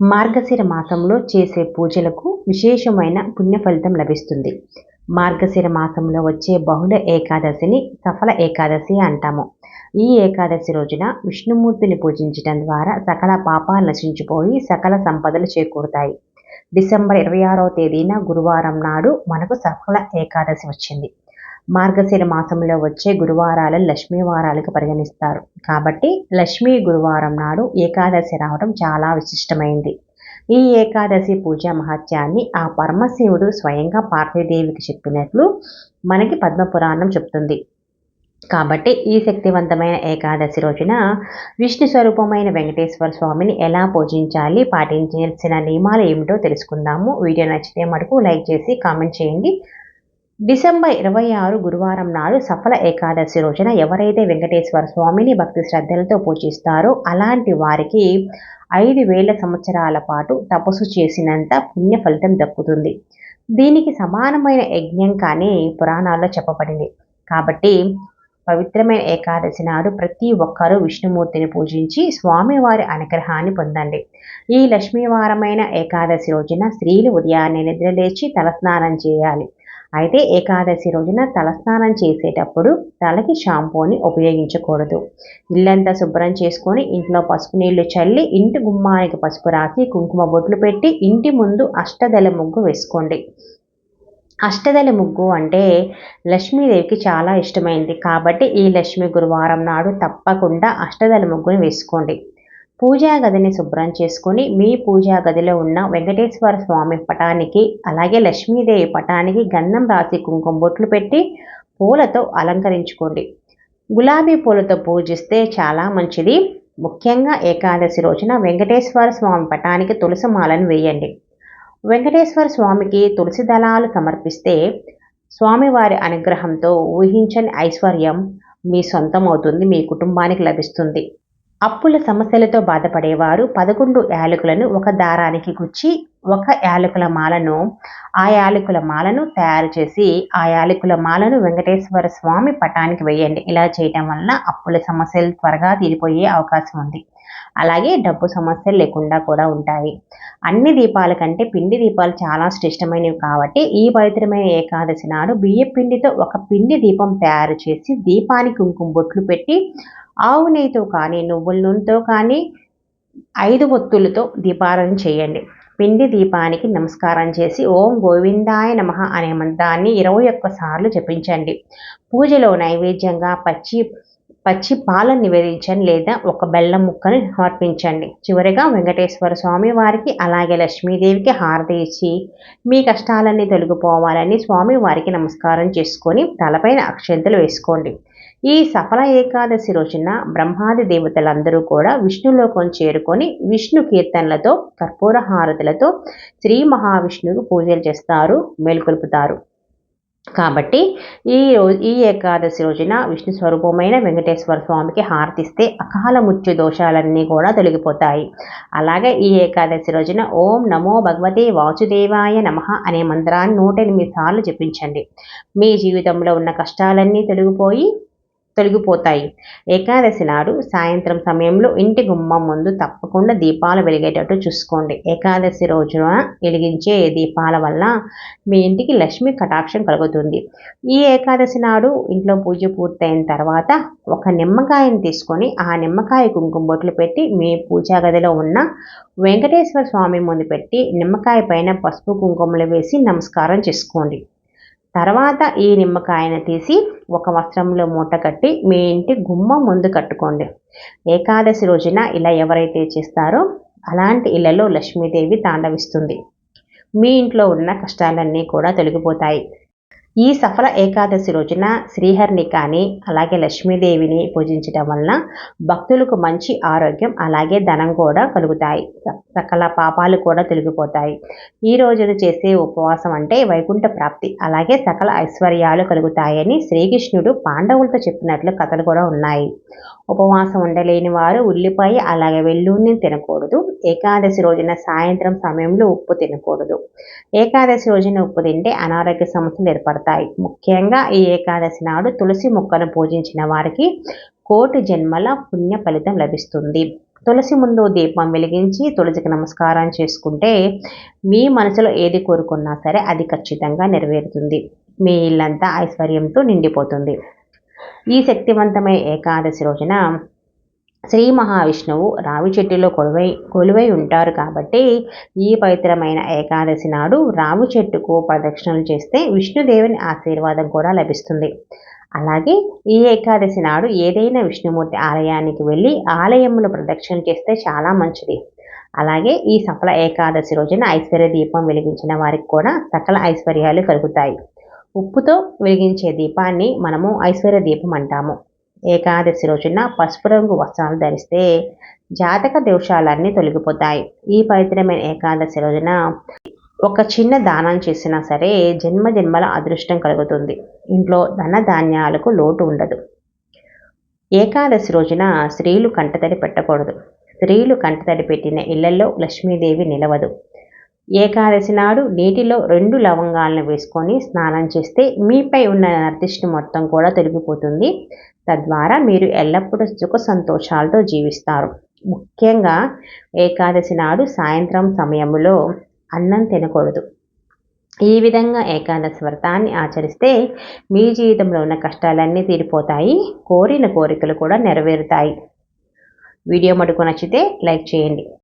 మార్గశిర మాసంలో చేసే పూజలకు విశేషమైన పుణ్య ఫలితం లభిస్తుంది. మార్గశిర మాసంలో వచ్చే బహుళ ఏకాదశిని సఫల ఏకాదశి అంటాము. ఈ ఏకాదశి రోజున విష్ణుమూర్తిని పూజించడం ద్వారా సకల పాపాలు నశించిపోయి సకల సంపదలు చేకూరుతాయి. డిసెంబర్ ఇరవై ఆరవ తేదీన గురువారం నాడు మనకు సఫల ఏకాదశి వచ్చింది. మార్గశిర మాసంలో వచ్చే గురువారాలు లక్ష్మీ వారాలకు పరిగణిస్తారు. కాబట్టి లక్ష్మీ గురువారం నాడు ఏకాదశి రావడం చాలా విశిష్టమైంది. ఈ ఏకాదశి పూజా మహత్యాన్ని ఆ పరమశివుడు స్వయంగా పార్వతీదేవికి చెప్పినట్లు మనకి పద్మపురాణం చెప్తుంది. కాబట్టి ఈ శక్తివంతమైన ఏకాదశి రోజున విష్ణు స్వరూపమైన వెంకటేశ్వర స్వామిని ఎలా పూజించాలి పాటించాల్సిన నియమాలు ఏమిటో తెలుసుకుందాము. వీడియో నచ్చితే మటుకు లైక్ చేసి కామెంట్ చేయండి. డిసెంబర్ ఇరవై ఆరు గురువారం నాడు సఫల ఏకాదశి రోజున ఎవరైతే వెంకటేశ్వర స్వామిని భక్తి శ్రద్ధలతో పూజిస్తారో అలాంటి వారికి ఐదు వేల సంవత్సరాల పాటు తపస్సు చేసినంత పుణ్య ఫలితం దక్కుతుంది. దీనికి సమానమైన యజ్ఞం కానీ పురాణాల్లో చెప్పబడింది. కాబట్టి పవిత్రమైన ఏకాదశి నాడు ప్రతి ఒక్కరూ విష్ణుమూర్తిని పూజించి స్వామివారి అనుగ్రహాన్ని పొందండి. ఈ లక్ష్మీవారమైన ఏకాదశి రోజున స్త్రీలు ఉదయాన్నే నిద్రలేచి తలస్నానం చేయాలి. అయితే ఏకాదశి రోజున తలస్నానం చేసేటప్పుడు తలకి షాంపూని ఉపయోగించకూడదు. ఇల్లంతా శుభ్రం చేసుకొని ఇంట్లో పసుపు నీళ్ళు చల్లి ఇంటి గుమ్మానికి పసుపు రాసి కుంకుమ బొట్లు పెట్టి ఇంటి ముందు అష్టదళ ముగ్గు వేసుకోండి. అష్టదళ ముగ్గు అంటే లక్ష్మీదేవికి చాలా ఇష్టమైంది. కాబట్టి ఈ లక్ష్మీ గురువారం నాడు తప్పకుండా అష్టదళ ముగ్గుని వేసుకోండి. పూజా గదిని శుభ్రం చేసుకొని మీ పూజా గదిలో ఉన్న వెంకటేశ్వర స్వామి పటానికి అలాగే లక్ష్మీదేవి పటానికి గంధం రాసి కుంకుమ బొట్లు పెట్టి పూలతో అలంకరించుకోండి. గులాబీ పూలతో పూజిస్తే చాలా మంచిది. ముఖ్యంగా ఏకాదశి రోజున వెంకటేశ్వర స్వామి పటానికి తులసి మాలను వేయండి. వెంకటేశ్వర స్వామికి తులసి దళాలు సమర్పిస్తే స్వామివారి అనుగ్రహంతో ఊహించని ఐశ్వర్యం మీ సొంతం అవుతుంది మీ కుటుంబానికి లభిస్తుంది. అప్పుల సమస్యలతో బాధపడేవారు పదకొండు యాలకులను ఒక దారానికి గుచ్చి ఒక యాలకుల మాలను ఆ యాలకుల మాలను తయారు చేసి ఆ యాలకుల మాలను వెంకటేశ్వర స్వామి పటానికి వేయండి. ఇలా చేయటం వలన అప్పుల సమస్యలు త్వరగా తీరిపోయే అవకాశం ఉంది. అలాగే డబ్బు సమస్యలు లేకుండా కూడా ఉంటాయి. అన్ని దీపాల కంటే పిండి దీపాలు చాలా శ్రేష్టమైనవి కాబట్టి ఈ పవిత్రమైన ఏకాదశి నాడు బియ్య పిండితో ఒక పిండి దీపం తయారు చేసి దీపానికి కుంకుమ బొట్లు పెట్టి ఆవు నెయ్యితో కానీ నువ్వుల నూనెతో కానీ ఐదు ఒత్తులతో దీపారాధన చేయండి. పిండి దీపానికి నమస్కారం చేసి ఓం గోవిందాయ నమ అనే మంత్రాన్ని ఇరవై ఒక్క సార్లు జపించండి. పూజలో నైవేద్యంగా పచ్చి పచ్చి పాలను నివేదించండి లేదా ఒక బెల్లం ముక్కను సమర్పించండి. చివరిగా వెంకటేశ్వర స్వామి వారికి అలాగే లక్ష్మీదేవికి హారతి ఇచ్చి మీ కష్టాలన్నీ తొలగిపోవాలని స్వామి వారికి నమస్కారం చేసుకొని తలపైన అక్షంతలు వేసుకోండి. ఈ సఫల ఏకాదశి రోజున బ్రహ్మాది దేవతలందరూ కూడా విష్ణులోకం చేరుకొని విష్ణు కీర్తనలతో కర్పూర హారతులతో శ్రీ మహావిష్ణువుకు పూజలు చేస్తారు మేలుకొల్పుతారు. కాబట్టి ఈ రోజు ఈ ఏకాదశి రోజున విష్ణు స్వరూపమైన వెంకటేశ్వర స్వామికి హారతిస్తే అకాల మృత్యు దోషాలన్నీ కూడా తొలగిపోతాయి. అలాగే ఈ ఏకాదశి రోజున ఓం నమో భగవతే వాసుదేవాయ నమ అనే మంత్రాన్ని నూట ఎనిమిది సార్లు జపించండి. మీ జీవితంలో ఉన్న కష్టాలన్నీ తొలగిపోయి తొలగిపోతాయి. ఏకాదశి నాడు సాయంత్రం సమయంలో ఇంటి గుమ్మం ముందు తప్పకుండా దీపాలు వెలిగేటట్టు చూసుకోండి. ఏకాదశి రోజున వెలిగించే దీపాల వల్ల మీ ఇంటికి లక్ష్మి కటాక్షం కలుగుతుంది. ఈ ఏకాదశి నాడు ఇంట్లో పూజ పూర్తయిన తర్వాత ఒక నిమ్మకాయని తీసుకొని ఆ నిమ్మకాయ కుంకుమ బొట్లు పెట్టి మీ పూజా గదిలో ఉన్న వెంకటేశ్వర స్వామి ముందు పెట్టి నిమ్మకాయ పైన పసుపు కుంకుమలు వేసి నమస్కారం చేసుకోండి. తర్వాత ఈ నిమ్మకాయను తీసి ఒక వస్త్రంలో మూట కట్టి మీ ఇంటి గుమ్మం ముందు కట్టుకోండి. ఏకాదశి రోజున ఇలా ఎవరైతే చేస్తారో అలాంటి ఇళ్ళలో లక్ష్మీదేవి తాండవిస్తుంది. మీ ఇంట్లో ఉన్న కష్టాలన్నీ కూడా తొలగిపోతాయి. ఈ సఫల ఏకాదశి రోజున శ్రీహరిని కానీ అలాగే లక్ష్మీదేవిని పూజించడం వలన భక్తులకు మంచి ఆరోగ్యం అలాగే ధనం కూడా కలుగుతాయి. సకల పాపాలు కూడా తొలగిపోతాయి. ఈ రోజున చేసే ఉపవాసం అంటే వైకుంఠ ప్రాప్తి అలాగే సకల ఐశ్వర్యాలు కలుగుతాయని శ్రీకృష్ణుడు పాండవులతో చెప్పినట్లు కథలు కూడా ఉన్నాయి. ఉపవాసం ఉండలేని వారు ఉల్లిపాయ అలాగే వెల్లుల్ని తినకూడదు. ఏకాదశి రోజున సాయంత్రం సమయంలో ఉప్పు తినకూడదు. ఏకాదశి రోజున ఉప్పు తింటే అనారోగ్య సమస్యలు ఏర్పడతాయి. ముఖ్యంగా ఈ ఏకాదశి నాడు తులసి మొక్కను పూజించిన వారికి కోటి జన్మల పుణ్య ఫలితం లభిస్తుంది. తులసి ముందు దీపం వెలిగించి తులసికి నమస్కారం చేసుకుంటే మీ మనసులో ఏది కోరుకున్నా సరే అది ఖచ్చితంగా నెరవేరుతుంది. మీ ఇల్లంతా ఐశ్వర్యంతో నిండిపోతుంది. ఈ శక్తివంతమైన ఏకాదశి రోజున శ్రీ మహావిష్ణువు రావి చెట్టులో కొలువై కొలువై ఉంటారు కాబట్టి ఈ పవిత్రమైన ఏకాదశి నాడు రావి చెట్టుకు ప్రదక్షిణలు చేస్తే విష్ణుదేవుని ఆశీర్వాదం కూడా లభిస్తుంది. అలాగే ఈ ఏకాదశి నాడు ఏదైనా విష్ణుమూర్తి ఆలయానికి వెళ్ళి ఆలయములు ప్రదక్షిణ చేస్తే చాలా మంచిది. అలాగే ఈ సఫల ఏకాదశి రోజున ఐశ్వర్య దీపం వెలిగించిన వారికి కూడా సకల ఐశ్వర్యాలు కలుగుతాయి. ఉప్పుతో వెలిగించే దీపాన్ని మనము ఐశ్వర్య దీపం అంటాము. ఏకాదశి రోజున పసుపు రంగు వస్త్రాలు ధరిస్తే జాతక దోషాలన్నీ తొలగిపోతాయి. ఈ పవిత్రమైన ఏకాదశి రోజున ఒక చిన్న దానం చేసినా సరే జన్మ జన్మల అదృష్టం కలుగుతుంది. ఇంట్లో ధన ధాన్యాలకు లోటు ఉండదు. ఏకాదశి రోజున స్త్రీలు కంటతడి పెట్టకూడదు. స్త్రీలు కంటతడి పెట్టిన ఇళ్ళలో లక్ష్మీదేవి నిలవదు. ఏకాదశి నాడు నీటిలో రెండు లవంగాలను వేసుకొని స్నానం చేస్తే మీపై ఉన్న నర్దిష్టి మొత్తం కూడా తొలగిపోతుంది. తద్వారా మీరు ఎల్లప్పుడూ సుఖ సంతోషాలతో జీవిస్తారు. ముఖ్యంగా ఏకాదశి నాడు సాయంత్రం సమయంలో అన్నం తినకూడదు. ఈ విధంగా ఏకాదశి వ్రతాన్ని ఆచరిస్తే మీ జీవితంలో ఉన్న కష్టాలన్నీ తీరిపోతాయి. కోరిన కోరికలు కూడా నెరవేరుతాయి. వీడియో మటుకు నచ్చితే లైక్ చేయండి.